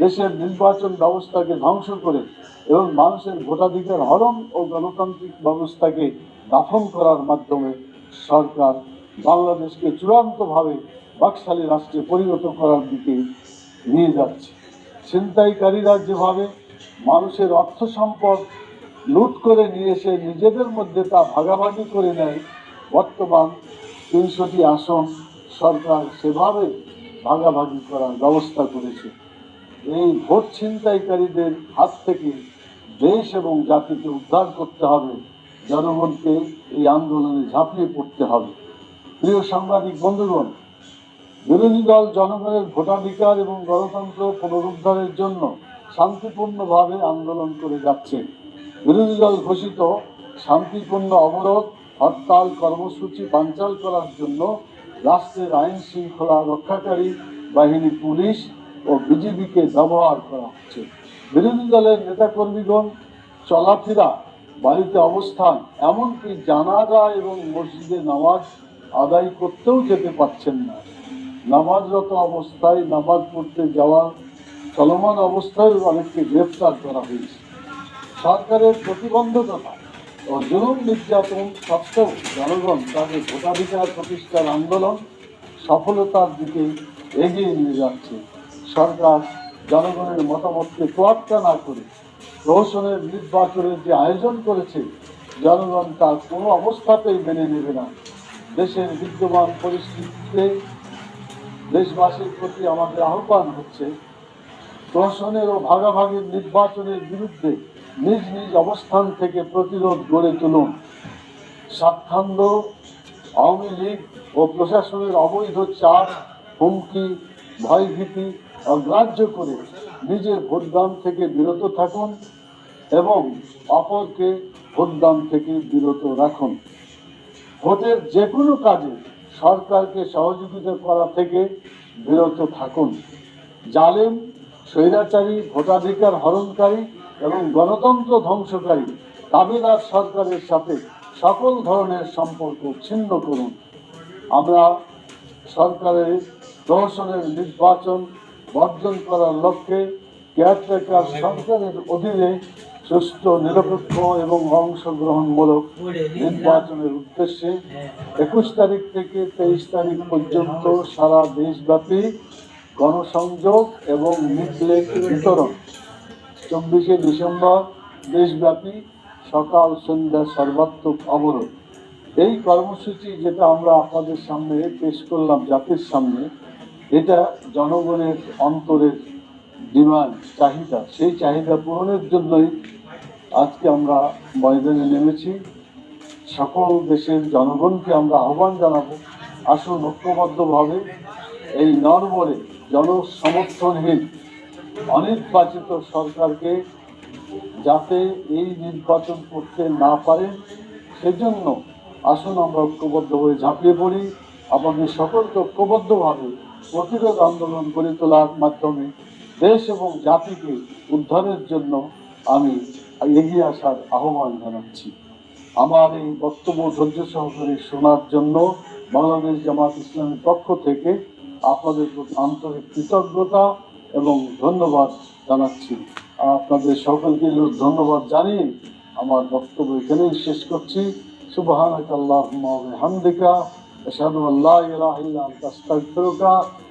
দেশের নির্বাচন ব্যবস্থাকে ধ্বংস করে এবং মানুষের ভোটাধিকার হরণ ও গণতান্ত্রিক ব্যবস্থাকে দাফন করার মাধ্যমে সরকার বাংলাদেশকে চূড়ান্তভাবে বাকশালী রাষ্ট্রে পরিণত করার দিকে নিয়ে যাচ্ছে। ছিনতাইকারীরা যেভাবে মানুষের অর্থ সম্পদ লুট করে নিয়ে এসে নিজেদের মধ্যে তা ভাগাভাগি করে নেয়, বর্তমান তিনশোটি আসন সরকার সেভাবে ভাগাভাগি করার ব্যবস্থা করেছে। এই ভোট ছিনতাইকারীদের হাত থেকে দেশ এবং জাতিকে উদ্ধার করতে হবে, জনগণকে এই আন্দোলনে ঝাঁপিয়ে পড়তে হবে। প্রিয় সাংবাদিক বন্ধুগণ, বিরোধী দল জনগণের ভোটাধিকার এবং গণতন্ত্র পুনরুদ্ধারের জন্য শান্তিপূর্ণভাবে আন্দোলন করে যাচ্ছে। বিরোধী দল ঘোষিত শান্তিপূর্ণ অবরোধ, হরতাল, কর্মসূচি বানচাল করার জন্য রাষ্ট্রের আইন শৃঙ্খলা রক্ষাকারী বাহিনী, পুলিশ ও বিজিবিকে ব্যবহার করা হচ্ছে। বিরোধী দলের নেতাকর্মীগণ, চলাফেরা, বাড়িতে অবস্থান, এমনকি জানাজা এবং মসজিদে নামাজ আদায় করতেও যেতে পারছেন না। নামাজরত অবস্থায় নামাজ পড়তে যাওয়া, চলমান অবস্থায় অনেককে গ্রেফতার করা হয়েছে। সরকারের প্রতিবন্ধকতা ও জুলুম নির্যাতন সত্ত্বেও জনগণ তাদের ভোটাধিকার প্রতিষ্ঠার আন্দোলন সফলতার দিকে এগিয়ে নিয়ে যাচ্ছে। সরকার জনগণের মতামতকে তোয়াক্কা না করে প্রহসনের নির্বাচনের যে আয়োজন করেছে, জনগণ তার কোনো অবস্থাতেই মেনে নেবে না। দেশের বিদ্যমান পরিস্থিতিতে দেশবাসীর প্রতি আমাদের আহ্বান হচ্ছে প্রশাসনের ও ভাগাভাগির নির্বাচনের বিরুদ্ধে নিজ নিজ অবস্থান থেকে প্রতিরোধ গড়ে তুলুন। স্বার্থান্ধ আওয়ামী লীগ ও প্রশাসনের অবৈধ চাপ, হুমকি, ভয়ভীতি অগ্রাহ্য করে নিজের ভোটদান থেকে বিরত থাকুন এবং অপরকে ভোটদান থেকে বিরত রাখুন। ভোটের যে কোনো কাজে সরকারকে সহযোগিতা করা থেকে বিরত থাকুন। জালেম, স্বৈরাচারী, ভোটাধিকার হরণকারী এবং গণতন্ত্র ধ্বংসকারী দাবিদার সরকারের সাথে সকল ধরনের সম্পর্ক ছিন্ন করুন। আমরা সরকারের প্রহসনের নির্বাচন বর্জন করার লক্ষ্যে কেয়ারটেকার সরকারের অধীনে সুস্থ, নিরপেক্ষ এবং অংশগ্রহণমূলক নির্বাচনের উদ্দেশ্যে একুশ তারিখ থেকে তেইশ তারিখ পর্যন্ত সারা দেশব্যাপী গণসংযোগ এবং লিফলেট বিতরণ। চব্বিশে ডিসেম্বর দেশব্যাপী সকাল সন্ধ্যা সর্বাত্মক অবরোধ। এই কর্মসূচি যেটা আমরা আপনাদের সামনে পেশ করলাম জাতির সামনে এটা জনগণের অন্তরের ডিমান্ড, চাহিদা। সেই চাহিদা পূরণের জন্যই আজকে আমরা ময়দানে নেমেছি। সকল দেশের জনগণকে আমরা আহ্বান জানাব, আসুন ঐক্যবদ্ধভাবে এই নরবরে জনসমর্থনহীন, অনির্বাচিত সরকারকে যাতে এই নির্বাচন করতে না পারে, সেজন্য আসুন আমরা ঐক্যবদ্ধ হয়ে ঝাঁপিয়ে পড়ি। আমাদের সকলকে ঐক্যবদ্ধভাবে প্রতিরোধ আন্দোলন গড়ে তোলার মাধ্যমে দেশ এবং জাতিকে উদ্ধারের জন্য আমি এগিয়ে আসার আহ্বান জানাচ্ছি। আমার এই বক্তব্য ধৈর্য সহকারে শোনার জন্য বাংলাদেশ জামাত ইসলামের পক্ষ থেকে আপনাদের প্রতি আন্তরিক কৃতজ্ঞতা এবং ধন্যবাদ জানাচ্ছি। আপনাদের সকলকে ধন্যবাদ জানিয়ে আমার বক্তব্য এখানেই শেষ করছি। সুবহানাক আল্লাহুম্মা ওয়া বিহামদিকা, আশহাদু আল্লা ইলাহা ইল্লা আনতা, আস্তাগফিরুকা